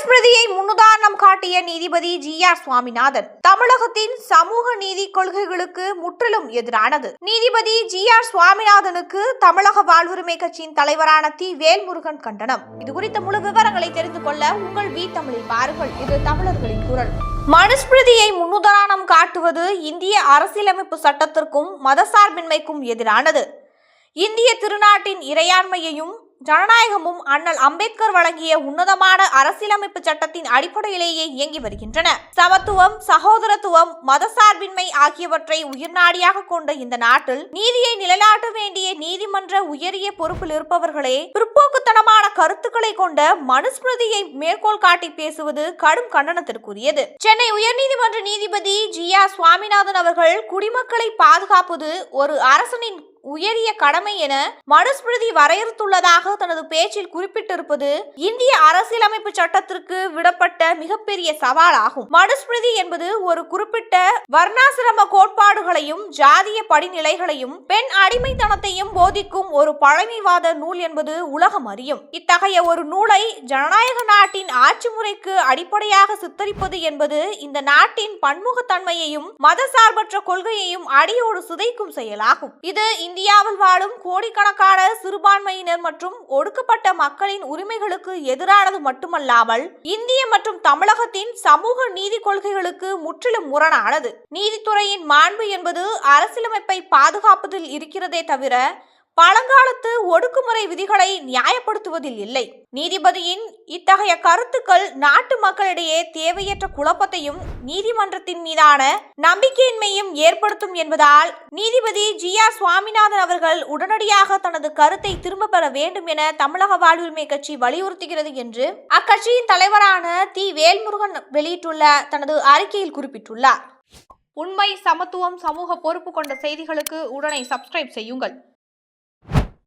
மனுஸ்மிருதியை முன்னுதாரணம் காட்டிய நீதிபதி ஜி ஆர் சுவாமிநாதன். தமிழகத்தின் சமூக நீதி கொள்கைகளுக்கு முற்றிலும் எதிரானது. நீதிபதி ஜி ஆர் சுவாமிநாதனுக்கு தமிழக வாழ்வுரிமை கட்சியின் தலைவரான தி. வேல்முருகன் கண்டனம். இது குறித்த முழு விவரங்களை தெரிந்து கொள்ள உங்கள் வி தமிழை பாருங்கள். இது தமிழர்களின் குரல். மனுஸ்மிருதியை முன்னுதாரணம் காட்டுவது இந்திய அரசியலமைப்பு சட்டத்திற்கும் மதசார்பின்மைக்கும் எதிரானது. இந்திய திருநாட்டின் இறையாண்மையையும் ஜனநாயகமும் அண்ணல் அம்பேத்கர் வழங்கிய உன்னதமான அரசியலமைப்பு சட்டத்தின் அடிப்படையிலேயே இயங்கி வருகின்றன. சமத்துவம் சகோதரத்துவம் மதசார்பின்மை ஆகியவற்றை உயிர்நாடியாக கொண்ட இந்த நாட்டில் நீதியை நிலைநாட்ட வேண்டிய நீதிமன்ற உயரிய பொறுப்பில் இருப்பவர்களே பிற்போக்குத்தனமான கருத்துக்களை கொண்ட மனுஸ்மிருதியை மேற்கோள் காட்டி பேசுவது கடும் கண்டனத்திற்குரியது. சென்னை உயர்நீதிமன்ற நீதிபதி ஜி ஆர் சுவாமிநாதன் அவர்கள் குடிமக்களை பாதுகாப்பது ஒரு அரசனின் உயரிய கடமை என மனுஸ்மிருதி வரையறுத்துள்ளதாக தனது பேச்சில் குறிப்பிட்டிருப்பது இந்திய அரசியலமைப்பு சட்டத்திற்கு விடப்பட்ட மிகப்பெரிய சவாலாகும். மனுஸ்மிருதி என்பது ஒரு குறிப்பிட்ட வர்ணாசிரம கோட்பாடுகளையும் ஜாதிய படிநிலைகளையும் பெண் அடிமைத்தனத்தையும் போதிக்கும் ஒரு பழமைவாத நூல் என்பது உலகம் அறியும். இத்தகைய ஒரு நூலை ஜனநாயக நாட்டின் ஆட்சி முறைக்கு அடிப்படையாக சித்தரிப்பது என்பது இந்த நாட்டின் பன்முகத்தன்மையையும் மதசார்பற்ற கொள்கையையும் அடியோடு சிதைக்கும் செயலாகும். இது இந்தியாவில் வாழும் கோடிக்கணக்கான சிறுபான்மையினர் மற்றும் ஒடுக்கப்பட்ட மக்களின் உரிமைகளுக்கு எதிரானது மட்டுமல்லாமல் இந்திய மற்றும் தமிழகத்தின் சமூக நீதி கொள்கைகளுக்கு முற்றிலும் முரணானது. நீதித்துறையின் மாண்பு என்பது அரசியலமைப்பை பாதுகாப்பதில் இருக்கிறதே தவிர பழங்காலத்து ஒடுக்குமுறை விதிகளை நியாயப்படுத்துவதில் இல்லை. நீதிபதியின் இத்தகைய கருத்துக்கள் நாட்டு மக்களிடையே தேவையற்ற குழப்பத்தையும் நீதிமன்றத்தின் மீதான நம்பிக்கையின்மையும் ஏற்படுத்தும் என்பதால் நீதிபதி ஜி ஆர் சுவாமிநாதன் அவர்கள் உடனடியாக தனது கருத்தை திரும்ப பெற வேண்டும் என தமிழக வாழ்வுரிமை கட்சி வலியுறுத்துகிறது என்று அக்கட்சியின் தலைவரான தி. வேல்முருகன் வெளியிட்டுள்ள தனது அறிக்கையில் குறிப்பிட்டுள்ளார். உண்மை சமத்துவம் சமூக பொறுப்பு கொண்ட செய்திகளுக்கு உடனே சப்ஸ்கிரைப் செய்யுங்கள்.